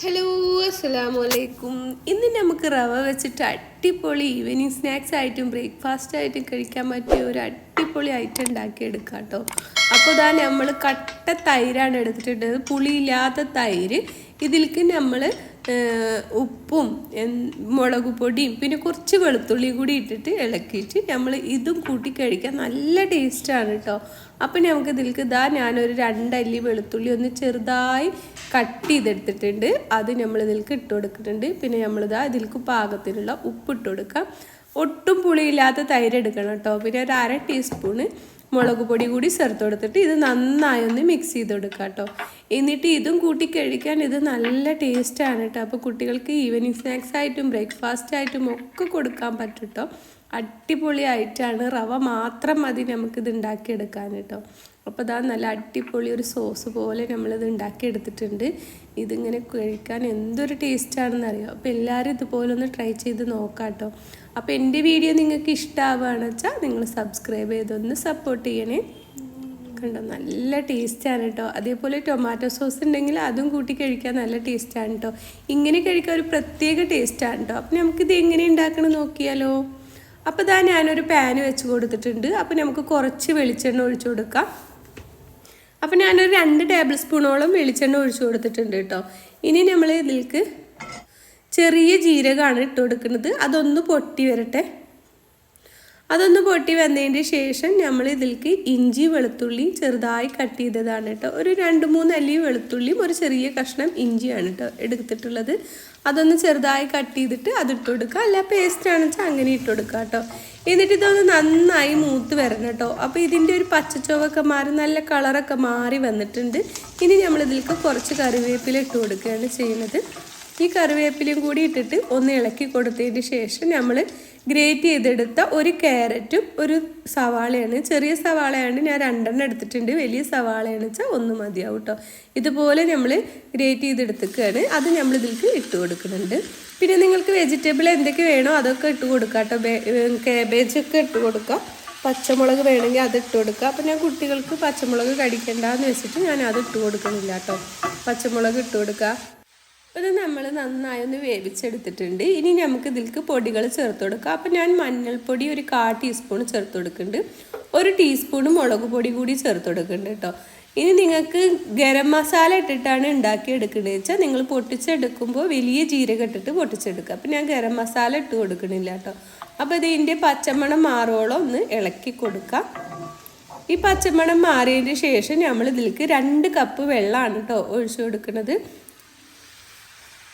Hello അസ്സലാമു അലൈക്കും ഇന്ന് നമുക്ക് റവ വെച്ചിട്ട് അടിപൊളി ഈവനിങ് സ്നാക്സ് ആയിട്ടും ബ്രേക്ക്ഫാസ്റ്റ് ആയിട്ടും കഴിക്കാൻ പറ്റിയ ഒരു അടിപൊളി ഐറ്റം ഉണ്ടാക്കിയെടുക്കാം കേട്ടോ. അപ്പോൾ ഇതാ നമ്മൾ കട്ട തൈരാണ് എടുത്തിട്ടുള്ളത്. പുളിയില്ലാത്ത തൈര്. ഇതിലേക്ക് നമ്മൾ ഉപ്പും മുളക് പൊടിയും പിന്നെ കുറച്ച് വെളുത്തുള്ളി കൂടി ഇട്ടിട്ട് ഇളക്കിയിട്ട് നമ്മൾ ഇതും കൂട്ടി കഴിക്കാൻ നല്ല ടേസ്റ്റാണ് കേട്ടോ അപ്പം നമുക്ക് ഇതിലേക്ക് ഇതാ ഞാനൊരു രണ്ടല്ലി വെളുത്തുള്ളി ഒന്ന് ചെറുതായി കട്ട് ചെയ്തെടുത്തിട്ടുണ്ട്. അത് നമ്മൾ ഇതിൽക്ക് ഇട്ട് കൊടുക്കുന്നുണ്ട് പിന്നെ നമ്മളിതാ ഇതിൽക്ക് പാകത്തിനുള്ള ഉപ്പ് ഇട്ട് കൊടുക്കാം. ഒട്ടും പുളിയില്ലാത്ത തൈര് എടുക്കണം കേട്ടോ പിന്നെ ഒരു അര ടീസ്പൂണ് മുളക് പൊടി കൂടി ചേർത്ത് കൊടുത്തിട്ട് ഇത് നന്നായി ഒന്ന് മിക്സ് ചെയ്ത് കൊടുക്കുക കേട്ടോ എന്നിട്ട് ഇതും കൂട്ടി കഴിക്കാൻ ഇത് നല്ല ടേസ്റ്റാണ് കേട്ടോ അപ്പോൾ കുട്ടികൾക്ക് ഈവനിങ് സ്നാക്സ് ആയിട്ടും ബ്രേക്ക്ഫാസ്റ്റ് ആയിട്ടും ഒക്കെ കൊടുക്കാൻ പറ്റും കേട്ടോ അടിപൊളിയായിട്ടാണ് റവ മാത്രം മതി നമുക്കിത് ഉണ്ടാക്കിയെടുക്കാൻ കേട്ടോ അപ്പോൾ ഇതാ നല്ല അടിപൊളി ഒരു സോസ് പോലെ നമ്മളിത് ഉണ്ടാക്കിയെടുത്തിട്ടുണ്ട്. ഇതിങ്ങനെ കഴിക്കാൻ എന്തൊരു ടേസ്റ്റാണെന്ന് അറിയാം അപ്പോൾ എല്ലാവരും ഇതുപോലെ ഒന്ന് ട്രൈ ചെയ്ത് നോക്കാം കേട്ടോ അപ്പോൾ എന്റെ വീഡിയോ നിങ്ങൾക്ക് ഇഷ്ടമാവുകയാണെന്ന് വെച്ചാൽ നിങ്ങൾ സബ്സ്ക്രൈബ് ചെയ്തൊന്ന് സപ്പോർട്ട് ചെയ്യണേ. കണ്ടോ നല്ല ടേസ്റ്റാണ് കേട്ടോ അതേപോലെ ടൊമാറ്റോ സോസ് ഉണ്ടെങ്കിൽ അതും കൂട്ടി കഴിക്കാൻ നല്ല ടേസ്റ്റാണ് കേട്ടോ ഇങ്ങനെ കഴിക്കാൻ ഒരു പ്രത്യേക ടേസ്റ്റാണ് കേട്ടോ അപ്പം നമുക്കിത് എങ്ങനെ ഉണ്ടാക്കണം നോക്കിയാലോ. അപ്പോൾ ഇതാ ഞാനൊരു പാന് വെച്ച് കൊടുത്തിട്ടുണ്ട്. അപ്പോൾ നമുക്ക് കുറച്ച് വെളിച്ചെണ്ണ ഒഴിച്ചു കൊടുക്കാം. അപ്പോൾ ഞാനൊരു രണ്ട് ടേബിൾ സ്പൂണോളം വെളിച്ചെണ്ണ ഒഴിച്ചു കൊടുത്തിട്ടുണ്ട് കേട്ടോ ഇനി നമ്മൾ ഇതിലേക്ക് ചെറിയ ജീരകമാണ് ഇട്ട് കൊടുക്കുന്നത്. അതൊന്ന് പൊട്ടി വരട്ടെ. അതൊന്ന് പൊട്ടി വന്നതിന്റെ ശേഷം നമ്മൾ ഇതിലേക്ക് ഇഞ്ചി വെളുത്തുള്ളിയും ചെറുതായി കട്ട് ചെയ്തതാണ് കേട്ടോ. ഒരു രണ്ട് മൂന്ന് അല്ലി വെളുത്തുള്ളിയും ഒരു ചെറിയ കഷ്ണം ഇഞ്ചിയാണ് കേട്ടോ എടുത്തിട്ടുള്ളത്. അതൊന്ന് ചെറുതായി കട്ട് ചെയ്തിട്ട് അതിട്ട് കൊടുക്കുക. അല്ല പേസ്റ്റ് ആണെന്ന് വെച്ചാൽ അങ്ങനെ ഇട്ട് കൊടുക്കുക കേട്ടോ. എന്നിട്ട് ഇതൊന്ന് നന്നായി മൂത്ത് വരണം കേട്ടോ. അപ്പോൾ ഇതിന്റെ ഒരു പച്ചച്ചുവൊക്കെ മാറി നല്ല കളറൊക്കെ മാറി വന്നിട്ടുണ്ട്. ഇനി നമ്മൾ ഇതിലേക്ക് കുറച്ച് കറിവേപ്പില ഇട്ട് കൊടുക്കുകയാണ് ചെയ്യുന്നത്. ഈ കറിവേപ്പിലയും കൂടി ഇട്ടിട്ട് ഒന്ന് ഇളക്കി കൊടുത്തതിന് ശേഷം നമ്മൾ ഗ്രേറ്റ് ചെയ്തെടുത്ത ഒരു ക്യാരറ്റും ഒരു സവാളയാണ്. ചെറിയ സവാളയാണ് ഞാൻ രണ്ടെണ്ണം എടുത്തിട്ടുണ്ട്. വലിയ സവാളയാണ് വെച്ചാൽ ഒന്ന് മതിയാവും കേട്ടോ ഇതുപോലെ നമ്മൾ ഗ്രേറ്റ് ചെയ്തെടുത്തേക്കാണ് അത് നമ്മൾ ഇതിലേക്ക് ഇട്ട് കൊടുക്കുന്നുണ്ട്. പിന്നെ നിങ്ങൾക്ക് വെജിറ്റബിൾ എന്തൊക്കെ വേണോ അതൊക്കെ ഇട്ട് കൊടുക്കാം കേട്ടോ കാബേജ് ഒക്കെ ഇട്ട് കൊടുക്കാം. പച്ചമുളക് വേണമെങ്കിൽ അത് ഇട്ട് കൊടുക്കുക അപ്പം ഞാൻ കുട്ടികൾക്ക് പച്ചമുളക് കടിക്കണ്ടെന്ന് വെച്ചിട്ട് ഞാൻ അത് ഇട്ട് കൊടുക്കുന്നില്ല കേട്ടോ പച്ചമുളക് ഇട്ട് കൊടുക്കുക ഇത് നമ്മൾ നന്നായി ഒന്ന് വേവിച്ചെടുത്തിട്ടുണ്ട്. ഇനി നമുക്ക് ഇതിൽക്ക് പൊടികൾ ചേർത്ത് കൊടുക്കാം. അപ്പം ഞാൻ മഞ്ഞൾപ്പൊടി ഒരു കാ ടീസ്പൂൺ ചേർത്ത് കൊടുക്കുന്നുണ്ട്. ഒരു ടീസ്പൂൺ മുളക് പൊടി കൂടി ചേർത്ത് കൊടുക്കുന്നുണ്ട് കേട്ടോ. ഇനി നിങ്ങൾക്ക് ഗരം മസാല ഇട്ടിട്ടാണ് ഉണ്ടാക്കിയെടുക്കുന്നത് വെച്ചാൽ നിങ്ങൾ പൊട്ടിച്ചെടുക്കുമ്പോൾ വലിയ ജീരകം ഇട്ടിട്ട് പൊട്ടിച്ചെടുക്കുക. അപ്പം ഞാൻ ഗരം മസാല ഇട്ട് കൊടുക്കണില്ല കേട്ടോ. അപ്പോൾ ഇതിന്റെ പച്ചമണം മാറോളം ഒന്ന് ഇളക്കി കൊടുക്കാം. ഈ പച്ചമണം മാറിയതിന് ശേഷം നമ്മൾ ഇതിലേക്ക് രണ്ട് കപ്പ് വെള്ളമാണ് കേട്ടോ ഒഴിച്ചു കൊടുക്കുന്നത്.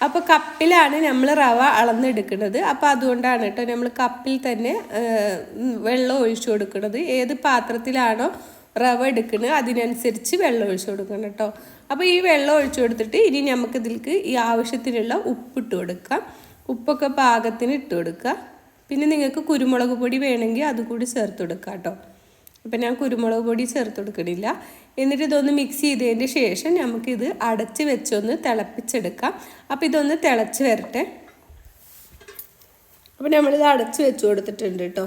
അപ്പോൾ കപ്പിലാണ് നമ്മൾ റവ അളന്നെടുക്കുന്നത്. അപ്പോൾ അതുകൊണ്ടാണ് കേട്ടോ നമ്മൾ കപ്പിൽ തന്നെ വെള്ളം ഒഴിച്ചു കൊടുക്കുന്നത്. ഏത് പാത്രത്തിലാണോ റവ എടുക്കുന്നത് അതിനനുസരിച്ച് വെള്ളം ഒഴിച്ചു കൊടുക്കണം കേട്ടോ. അപ്പോൾ ഈ വെള്ളം ഒഴിച്ചു കൊടുത്തിട്ട് ഇനി നമുക്ക് ഇതിൽക്ക് ഈ ആവശ്യത്തിനുള്ള ഉപ്പിട്ട് കൊടുക്കാം. ഉപ്പൊക്കെ പാകത്തിന് ഇട്ട് കൊടുക്കുക. പിന്നെ നിങ്ങൾക്ക് കുരുമുളക് പൊടി വേണമെങ്കിൽ അതുകൂടി ചേർത്ത് കൊടുക്കാം കേട്ടോ. അപ്പം ഞാൻ കുരുമുളക് പൊടി ചേർത്ത് കൊടുക്കണില്ല. എന്നിട്ട് ഇതൊന്ന് മിക്സ് ചെയ്തതിന്റെ ശേഷം നമുക്കിത് അടച്ച് വെച്ചൊന്ന് തിളപ്പിച്ചെടുക്കാം. അപ്പോൾ ഇതൊന്ന് തിളച്ച് വരട്ടെ. അപ്പോൾ നമ്മളിത് അടച്ച് വെച്ച് കൊടുത്തിട്ടുണ്ട് കേട്ടോ.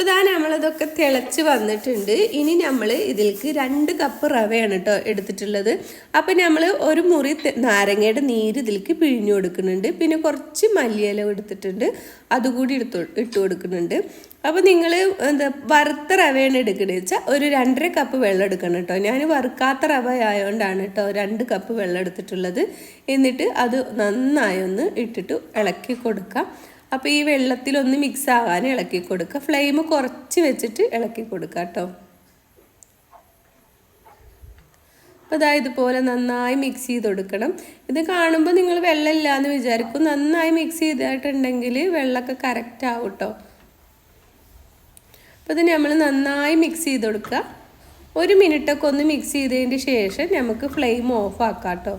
അപ്പോൾ ഇതാ നമ്മളതൊക്കെ തിളച്ച് വന്നിട്ടുണ്ട്. ഇനി നമ്മൾ ഇതിലേക്ക് രണ്ട് കപ്പ് റവയാണ് കേട്ടോ എടുത്തിട്ടുള്ളത്. അപ്പോൾ നമ്മൾ ഒരു മുറി നാരങ്ങയുടെ നീര് ഇതിലേക്ക് പിഴിഞ്ഞു കൊടുക്കുന്നുണ്ട്. പിന്നെ കുറച്ച് മല്ലിയില എടുത്തിട്ടുണ്ട്. അതുകൂടി എടുത്തു ഇട്ട് കൊടുക്കുന്നുണ്ട്. അപ്പോൾ നിങ്ങൾ എന്താ വറുത്ത റവയാണ് എടുക്കുന്നത് വെച്ചാൽ ഒരു രണ്ടര കപ്പ് വെള്ളം എടുക്കണം കേട്ടോ ഞാൻ വറുക്കാത്ത റവ ആയതുകൊണ്ടാണ് കേട്ടോ രണ്ട് കപ്പ് വെള്ളം എടുത്തിട്ടുള്ളത്. എന്നിട്ട് അത് നന്നായി ഒന്ന് ഇട്ടിട്ട് ഇളക്കി കൊടുക്കാം. അപ്പോൾ ഈ വെള്ളത്തിലൊന്ന് മിക്സ് ആകാൻ ഇളക്കി കൊടുക്കുക ഫ്ലെയിം കുറച്ച് വെച്ചിട്ട് ഇളക്കി കൊടുക്കുക കേട്ടോ അപ്പോൾ അതായത് ഇതുപോലെ നന്നായി മിക്സ് ചെയ്ത് കൊടുക്കണം. ഇത് കാണുമ്പോൾ നിങ്ങൾ വെള്ളമില്ല എന്ന് വിചാരിക്കും. നന്നായി മിക്സ് ചെയ്തിട്ടുണ്ടെങ്കിൽ വെള്ളമൊക്കെ കറക്റ്റ് ആവും കേട്ടോ അപ്പോൾ ഇത് നമ്മൾ നന്നായി മിക്സ് ചെയ്ത് കൊടുക്കുക ഒരു മിനിറ്റൊക്കെ ഒന്ന് മിക്സ് ചെയ്തതിന്റെ ശേഷം നമുക്ക് ഫ്ലെയിം ഓഫ് ആക്കാം കേട്ടോ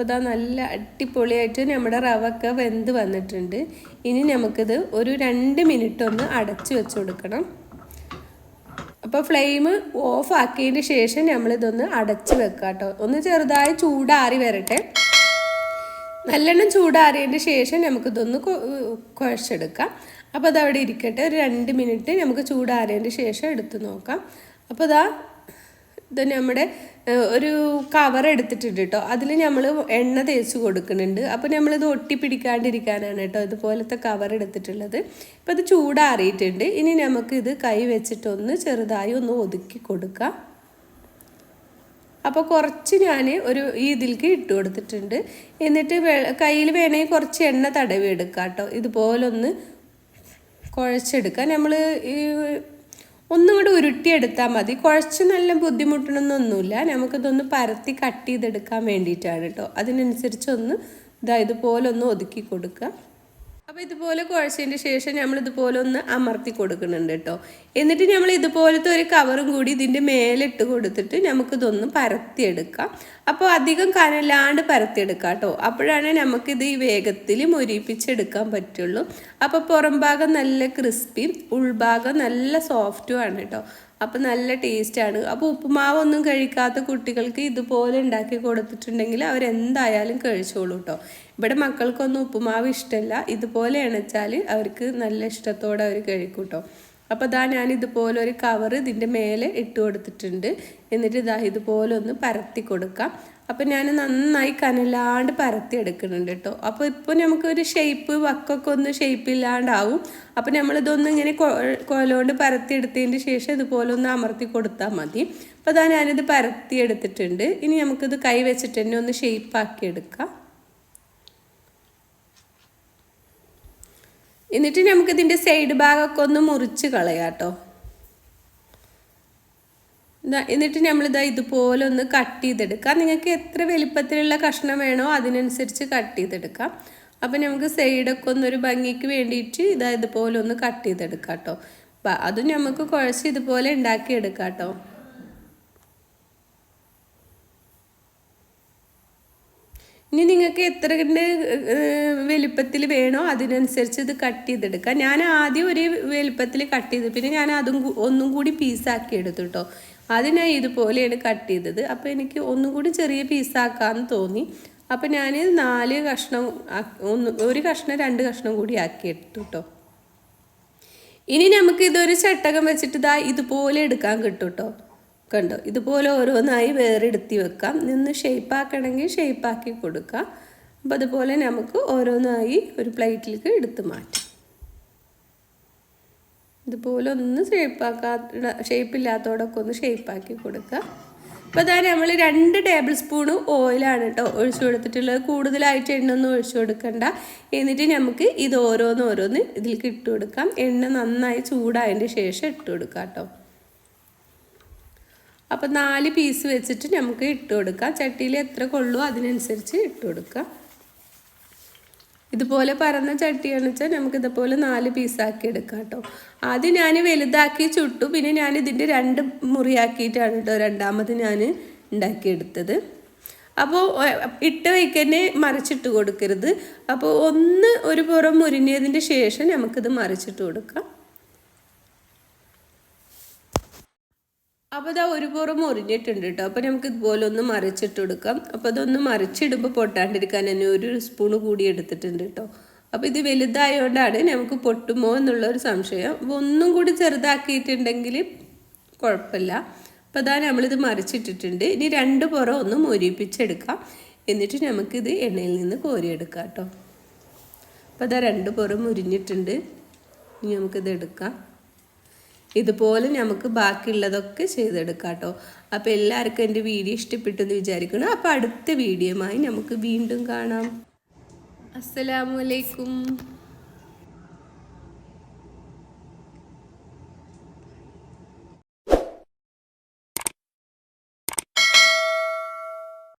അപ്പോൾ ഇതാ നല്ല അടിപൊളിയായിട്ട് നമ്മുടെ റവ ഒക്കെ വെന്ത് വന്നിട്ടുണ്ട്. ഇനി നമുക്കിത് ഒരു രണ്ട് മിനിറ്റ് ഒന്ന് അടച്ചു വെച്ച് കൊടുക്കണം. അപ്പോൾ ഫ്ലെയിം ഓഫ് ആക്കിയതിന് ശേഷം നമ്മളിതൊന്ന് അടച്ച് വെക്കുക കേട്ടോ ഒന്ന് ചെറുതായി ചൂടാറി വരട്ടെ. നല്ലെണ്ണം ചൂടാറിയതിന് ശേഷം നമുക്കിതൊന്ന് കുഴച്ചെടുക്കാം. അപ്പോൾ അതവിടെ ഇരിക്കട്ടെ. ഒരു രണ്ട് മിനിറ്റ് നമുക്ക് ചൂടാറിയതിന് ശേഷം എടുത്ത് നോക്കാം. അപ്പോൾ ഇതാ ഇത് നമ്മുടെ ഒരു കവർ എടുത്തിട്ടുണ്ട് കേട്ടോ. അതിൽ നമ്മൾ എണ്ണ തേച്ച് കൊടുക്കുന്നുണ്ട്. അപ്പോൾ നമ്മളിത് ഒട്ടിപ്പിടിക്കാണ്ടിരിക്കാനാണ് കേട്ടോ ഇതുപോലത്തെ കവർ എടുത്തിട്ടുള്ളത്. ഇപ്പോൾ ഇത് ചൂടാറിയിട്ടുണ്ട്. ഇനി നമുക്കിത് കൈ വെച്ചിട്ടൊന്ന് ചെറുതായി ഒന്ന് ഒതുക്കി കൊടുക്കാം. അപ്പോൾ കുറച്ച് ഞാൻ ഒരു ഇതിലേക്ക് ഇട്ട് കൊടുത്തിട്ടുണ്ട്. എന്നിട്ട് കയ്യിൽ വേണമെങ്കിൽ കുറച്ച് എണ്ണ തടവി എടുക്കാം കേട്ടോ. ഇതുപോലൊന്ന് കുഴച്ചെടുക്കാം. നമ്മൾ ഈ ഒന്നും കൂടെ ഉരുട്ടിയെടുത്താൽ മതി. കുഴച്ച് നല്ല ബുദ്ധിമുട്ടണമെന്നൊന്നുമില്ല നമുക്കിതൊന്ന് പരത്തി കട്ട് ചെയ്തെടുക്കാൻ വേണ്ടിയിട്ടാണ് കേട്ടോ. അതിനനുസരിച്ചൊന്ന് ഇതാ ഇതുപോലെ ഒന്ന് ഒതുക്കി കൊടുക്കുക. അപ്പോൾ ഇതുപോലെ കുഴച്ചതിന്റെ ശേഷം നമ്മൾ ഇതുപോലെ ഒന്ന് അമർത്തി കൊടുക്കുന്നുണ്ട് കേട്ടോ. എന്നിട്ട് നമ്മൾ ഇതുപോലത്തെ ഒരു കവറും കൂടി ഇതിന്റെ മേലിട്ട് കൊടുത്തിട്ട് നമുക്കിതൊന്ന് പരത്തിയെടുക്കാം. അപ്പോൾ അധികം കനലാണ്ട് പരത്തിയെടുക്കാം കേട്ടോ. അപ്പോഴാണ് നമുക്കിത് ഈ വേഗത്തിൽ മൊരിപ്പിച്ചെടുക്കാൻ പറ്റുള്ളൂ. അപ്പോൾ പുറംഭാഗം നല്ല ക്രിസ്പിയും ഉൾഭാഗം നല്ല സോഫ്റ്റുമാണ് കേട്ടോ. അപ്പോൾ നല്ല ടേസ്റ്റാണ് അപ്പോൾ ഉപ്പുമാവൊന്നും കഴിക്കാത്ത കുട്ടികൾക്ക് ഇതുപോലെ ഉണ്ടാക്കി കൊടുത്തിട്ടുണ്ടെങ്കിൽ അവരെന്തായാലും കഴിച്ചോളൂ കേട്ടോ ഇവിടെ മക്കൾക്കൊന്നും ഉപ്പുമാവ് ഇഷ്ടമല്ല ഇതുപോലെ ഇണച്ചാൽ അവർക്ക് നല്ല ഇഷ്ടത്തോടെ അവർ കഴിക്കും കേട്ടോ അപ്പോൾ ഇതാ ഞാൻ ഇതുപോലെ ഒരു കവർ ഇതിന്റെ മേലെ ഇട്ട് കൊടുത്തിട്ടുണ്ട്. എന്നിട്ട് ഇതാ ഇതുപോലെ ഒന്ന് പരത്തി കൊടുക്കാം. അപ്പോൾ ഞാൻ നന്നായി കനലാണ്ട് പരത്തി എടുക്കുന്നുണ്ട് കേട്ടോ അപ്പോൾ ഇപ്പോൾ നമുക്കൊരു ഷേപ്പ് വക്കൊക്കെ ഒന്ന് ഷേപ്പ് ഇല്ലാണ്ടാവും. അപ്പോൾ നമ്മളിതൊന്ന് ഇങ്ങനെ കോലോണ്ട് പരത്തി എടുത്തതിന് ശേഷം ഇതുപോലെ ഒന്ന് അമർത്തി കൊടുത്താൽ മതി. അപ്പോൾ അതാ ഞാനിത് പരത്തി എടുത്തിട്ടുണ്ട്. ഇനി നമുക്കിത് കൈ വെച്ചിട്ട് തന്നെ ഒന്ന് ഷേപ്പാക്കി എടുക്കാം. എന്നിട്ട് നമുക്കിതിന്റെ സൈഡ് ഭാഗമൊക്കെ ഒന്ന് മുറിച്ച് കളയാം കേട്ടോ. എന്നിട്ട് നമ്മളിതാ ഇതുപോലെ ഒന്ന് കട്ട് ചെയ്തെടുക്കാം. നിങ്ങൾക്ക് എത്ര വലിപ്പത്തിലുള്ള കഷ്ണം വേണോ അതിനനുസരിച്ച് കട്ട് ചെയ്തെടുക്കാം. അപ്പം നമുക്ക് സൈഡൊക്കെ ഒന്നൊരു ഭംഗിക്ക് വേണ്ടിയിട്ട് ഇതാ ഇതുപോലെ ഒന്ന് കട്ട് ചെയ്തെടുക്കാം കേട്ടോ. അതും നമുക്ക് കുഴച്ച് ഇതുപോലെ ഉണ്ടാക്കിയെടുക്കാം കേട്ടോ. ഇനി നിങ്ങൾക്ക് എത്ര വലുപ്പത്തിൽ വേണോ അതിനനുസരിച്ച് ഇത് കട്ട് ചെയ്തെടുക്കാം. ഞാൻ ആദ്യം ഒരു വലിപ്പത്തിൽ കട്ട് ചെയ്തു പിന്നെ ഞാൻ അതും ഒന്നും കൂടി പീസാക്കി എടുത്തു കേട്ടോ അതിനായി ഇതുപോലെയാണ് കട്ട് ചെയ്തത്. അപ്പോൾ എനിക്ക് ഒന്നും കൂടി ചെറിയ പീസാക്കാമെന്ന് തോന്നി. അപ്പോൾ ഞാൻ നാല് കഷ്ണം ഒന്ന് ഒരു കഷ്ണം രണ്ട് കഷ്ണം കൂടി ആക്കി എടുത്തു കേട്ടോ ഇനി നമുക്ക് ഇതൊരു ചട്ടകം വെച്ചിട്ട് ഇതാ ഇതുപോലെ എടുക്കാൻ കിട്ടും കേട്ടോ കണ്ടോ. ഇതുപോലെ ഓരോന്നായി വേറെ എടുത്തി വെക്കാം. നിന്ന് ഷേപ്പ് ആക്കണമെങ്കിൽ ഷേപ്പ് ആക്കി കൊടുക്കാം. അപ്പോൾ അതുപോലെ നമുക്ക് ഓരോന്നായി ഒരു പ്ലേറ്റിലേക്ക് എടുത്ത് മാറ്റാം. ഇതുപോലെ ഒന്ന് ഷേപ്പാക്കാ ഷേപ്പില്ലാത്തതോടൊക്കെ ഒന്ന് ഷേപ്പാക്കി കൊടുക്കുക. അപ്പോൾ അതായത് നമ്മൾ രണ്ട് ടേബിൾ സ്പൂണ് ഓയിലാണ് കേട്ടോ ഒഴിച്ചു കൊടുത്തിട്ടുള്ളത്. കൂടുതലായിട്ട് എണ്ണ ഒന്നും ഒഴിച്ചു കൊടുക്കണ്ട. എന്നിട്ട് നമുക്ക് ഇത് ഓരോന്ന് ഓരോന്ന് ഇതിലേക്ക് ഇട്ട് കൊടുക്കാം. എണ്ണ നന്നായി ചൂടായതിന്റെ ശേഷം ഇട്ട് കൊടുക്കാം കേട്ടോ അപ്പോൾ നാല് പീസ് വെച്ചിട്ട് നമുക്ക് ഇട്ട് കൊടുക്കാം. ചട്ടിയിൽ എത്ര കൊള്ളുമോ അതിനനുസരിച്ച് ഇട്ട് കൊടുക്കാം. ഇതുപോലെ പരന്ന ചട്ടിയാണെന്ന് വെച്ചാൽ നമുക്ക് ഇതുപോലെ നാല് പീസാക്കി എടുക്കാം കേട്ടോ. ആദ്യം ഞാൻ വലുതാക്കി ചുട്ടു. പിന്നെ ഞാൻ ഇതിന്റെ രണ്ട് മുറിയാക്കിയിട്ടാണ് കേട്ടോ രണ്ടാമത് ഞാൻ ഉണ്ടാക്കിയെടുത്തത്. അപ്പോൾ ഇട്ട് വയ്ക്കന്നെ മറിച്ചിട്ട് കൊടുക്കരുത്. അപ്പോൾ ഒന്ന് ഒരു പുറം മുരിഞ്ഞതിന്റെ ശേഷം നമുക്കിത് മറിച്ചിട്ട് കൊടുക്കാം. അപ്പോൾ ഇതാ ഒരു പുറം മുറിഞ്ഞിട്ടുണ്ട് കേട്ടോ അപ്പോൾ നമുക്ക് ഇതുപോലെ ഒന്ന് മറിച്ചിട്ട് കൊടുക്കാം അപ്പോൾ അതൊന്ന് മറിച്ചിടുമ്പോൾ പൊട്ടാണ്ടിരിക്കാൻ തന്നെ ഒരു സ്പൂണ് കൂടി എടുത്തിട്ടുണ്ട് കേട്ടോ അപ്പോൾ ഇത് വലുതായതുകൊണ്ടാണ് നമുക്ക് പൊട്ടുമോ എന്നുള്ളൊരു സംശയം. അപ്പോൾ ഒന്നും കൂടി ചെറുതാക്കിയിട്ടുണ്ടെങ്കിൽ കുഴപ്പമില്ല അപ്പോൾ അതാ നമ്മളിത് മറിച്ചിട്ടിട്ടുണ്ട്. ഇനി രണ്ട് പുറം ഒന്ന് മൊരിപ്പിച്ചെടുക്കാം. എന്നിട്ട് നമുക്കിത് എണ്ണയിൽ നിന്ന് കോരിയെടുക്കാം കേട്ടോ അപ്പോൾ അതാ രണ്ട് പുറം മുരിഞ്ഞിട്ടുണ്ട്. ഇനി നമുക്കിത് എടുക്കാം. ഇതുപോലെ നമുക്ക് ബാക്കിയുള്ളതൊക്കെ ചെയ്തെടുക്കാം കേട്ടോ. അപ്പോൾ എല്ലാവർക്കും എന്റെ വീഡിയോ ഇഷ്ടപ്പെട്ടു എന്ന് വിചാരിക്കണം അപ്പോൾ അടുത്ത വീഡിയോയുമായി നമുക്ക് വീണ്ടും കാണാം. അസ്സലാമു അലൈക്കും.